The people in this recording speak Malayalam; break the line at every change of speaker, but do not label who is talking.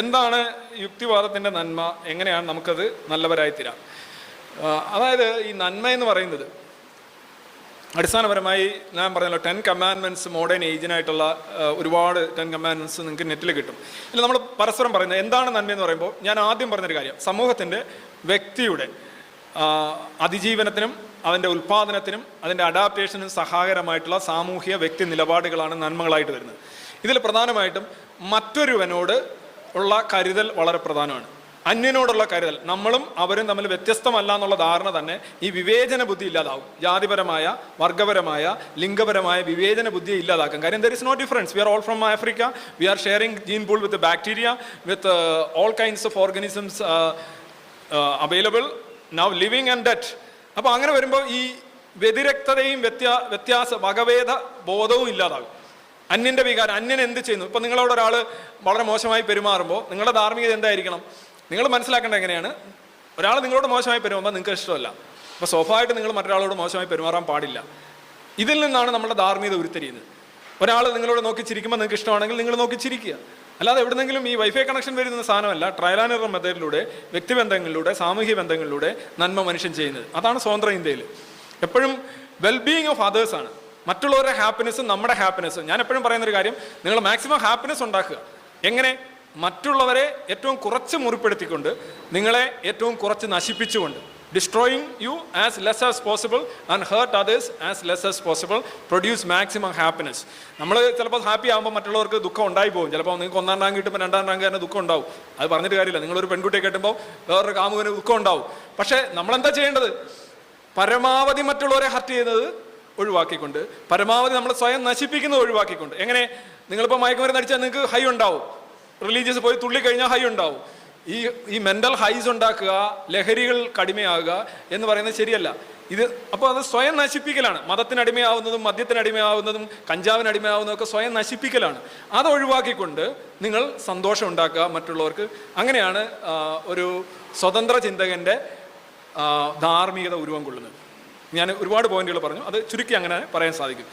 എന്താണ് യുക്തിവാദത്തിന്റെ നന്മ? എങ്ങനെയാണ് നമുക്കത് നല്ലവരായി തീരാം അതായത് ഈ നന്മ എന്ന് പറയുന്നത് അടിസ്ഥാനപരമായി ഞാൻ പറഞ്ഞല്ലോ ടെൻ കമാൻഡ്മെന്റ്സ് മോഡേൺ ഏജിനായിട്ടുള്ള ഒരുപാട് ടെൻ കമാൻഡ്മെന്റ്സ് നിങ്ങൾക്ക് നെറ്റിൽ കിട്ടും. ഇല്ല നമ്മൾ പരസ്പരം പറയുന്നത് എന്താണ് നന്മ എന്ന് പറയുമ്പോൾ ഞാൻ ആദ്യം പറഞ്ഞൊരു കാര്യം. സമൂഹത്തിന്റെ വ്യക്തിയുടെ അതിജീവനത്തിനും അതിന്റെ ഉൽപ്പാദനത്തിനും അതിന്റെ അഡാപ്റ്റേഷനും സഹായകരമായിട്ടുള്ള സാമൂഹിക വ്യക്തി നിലപാടുകളാണ് നന്മകളായിട്ട് വരുന്നത്. ഇതിൽ പ്രധാനമായിട്ടും മറ്റൊരുവനോട് ഉള്ള കരുതൽ വളരെ പ്രധാനമാണ്. അന്യനോടുള്ള കരുതൽ. നമ്മളും അവരും തമ്മിൽ വ്യത്യസ്തമല്ല എന്നുള്ള ധാരണ തന്നെ ഈ വിവേചന ബുദ്ധി ഇല്ലാതാവും. ജാതിപരമായ വർഗപരമായ ലിംഗപരമായ വിവേചന ബുദ്ധിയെ ഇല്ലാതാക്കും. കാര്യം there is no difference we are all from Africa we are sharing gene pool with bacteria with all kinds of organisms available now living and dead അപ്പോൾ അങ്ങനെ വരുമ്പോൾ ഈ വ്യതിരക്തതയും വ്യത്യാ വ്യത്യാസ വകഭേദ ബോധവും ഇല്ലാതാകും. അന്യന്റെ വികാരം അന്യൻ എന്ത് ചെയ്യുന്നു? ഇപ്പം നിങ്ങളോട് ഒരാൾ വളരെ മോശമായി പെരുമാറുമ്പോൾ നിങ്ങളുടെ ധാർമ്മികത എന്തായിരിക്കണം? നിങ്ങൾ മനസ്സിലാക്കേണ്ടത് എങ്ങനെയാണ്? ഒരാൾ നിങ്ങളോട് മോശമായി പെരുമാറുമ്പോൾ നിങ്ങൾക്ക് ഇഷ്ടമല്ല. അപ്പോൾ സ്വാഭാവികമായിട്ട് നിങ്ങൾ മറ്റൊരാളോട് മോശമായി പെരുമാറാൻ പാടില്ല. ഇതിൽ നിന്നാണ് നമ്മുടെ ധാർമ്മികത ഉരുത്തിരിയുന്നത്. ഒരാൾ നിങ്ങളോട് നോക്കി ചിരിക്കുമ്പോൾ നിങ്ങൾക്ക് ഇഷ്ടമാണെങ്കിൽ നിങ്ങൾ നോക്കി ചിരിക്കുക. അല്ലാതെ എവിടെന്നെങ്കിലും ഈ വൈഫൈ കണക്ഷൻ വരുന്ന സാധനമല്ല ട്രയൽ ആൻഡ് എറർ മെത്തേഡിലൂടെ വ്യക്തിബന്ധങ്ങളിലൂടെ ബന്ധങ്ങളിലൂടെ നന്മ മനുഷ്യൻ ചെയ്യുന്നത്. അതാണ് സ്വതന്ത്ര ഇന്ത്യയിൽ എപ്പോഴും വെൽബീയിങ് ഓഫ് അതേഴ്സാണ് മറ്റുള്ളവരുടെ ഹാപ്പിനെസ്സും നമ്മുടെ ഹാപ്പിനെസ്സും ഞാൻ എപ്പോഴും പറയുന്ന ഒരു കാര്യം നിങ്ങൾ മാക്സിമം ഹാപ്പിനെസ് ഉണ്ടാക്കുക. എങ്ങനെ? മറ്റുള്ളവരെ ഏറ്റവും കുറച്ച് മുറിപ്പെടുത്തിക്കൊണ്ട് നിങ്ങളെ ഏറ്റവും കുറച്ച് നശിപ്പിച്ചുകൊണ്ട്. Destroying you as less as possible and hurt others as less as possible produce maximum happiness നമ്മൾ ചിലപ്പോൾ ഹാപ്പി ആകുമ്പോൾ മറ്റുള്ളവർക്ക് ദുഃഖം ഉണ്ടായി പോകും. ചിലപ്പോൾ നിങ്ങൾക്ക് ഒന്നാം റാങ്ക് കിട്ടുമ്പോൾ രണ്ടാം റാങ്ക് തന്നെ ദുഃഖം ഉണ്ടാവും. അത് പറഞ്ഞിട്ട് കാര്യമില്ല. നിങ്ങളൊരു പെൺകുട്ടിയെ കെട്ടുമ്പോൾ വേറൊരു കാമുകന് ദുഃഖം ഉണ്ടാവും. പക്ഷേ നമ്മളെന്താ ചെയ്യേണ്ടത്? പരമാവധി മറ്റുള്ളവരെ ഹർട്ട് ചെയ്യുന്നത് ഒഴിവാക്കിക്കൊണ്ട് പരമാവധി നമ്മൾ സ്വയം നശിപ്പിക്കുന്നത് ഒഴിവാക്കിക്കൊണ്ട്. എങ്ങനെ? നിങ്ങളിപ്പോൾ മയക്കുമരുന്ന് അടിച്ചാൽ നിങ്ങൾക്ക് ഹൈ ഉണ്ടാവും. റിലീജിയസ് പോയി തുള്ളി കഴിഞ്ഞാൽ ഹൈ ഉണ്ടാവും. ഈ ഈ മെന്റൽ ഹൈസ് ഉണ്ടാക്കുക ലഹരികൾ കടിമയാകുക എന്ന് പറയുന്നത് ശരിയല്ല. ഇത് അപ്പോൾ അത് സ്വയം നശിപ്പിക്കലാണ്. മതത്തിനടിമയാവുന്നതും മദ്യത്തിനടിമയാവുന്നതും കഞ്ചാവിനടിമയാവുന്നതൊക്കെ സ്വയം നശിപ്പിക്കലാണ്. അത് ഒഴിവാക്കിക്കൊണ്ട് നിങ്ങൾ സന്തോഷം ഉണ്ടാക്കുക മറ്റുള്ളവർക്ക്. അങ്ങനെയാണ് ഒരു സ്വതന്ത്ര ചിന്തകന്റെ ധാർമ്മികത ഉരുവം കൊള്ളുന്നത്. ഞാൻ ഒരുപാട് പോയിന്റുകൾ പറഞ്ഞു. അത് ചുരുക്കി അങ്ങനെ പറയാൻ സാധിക്കും.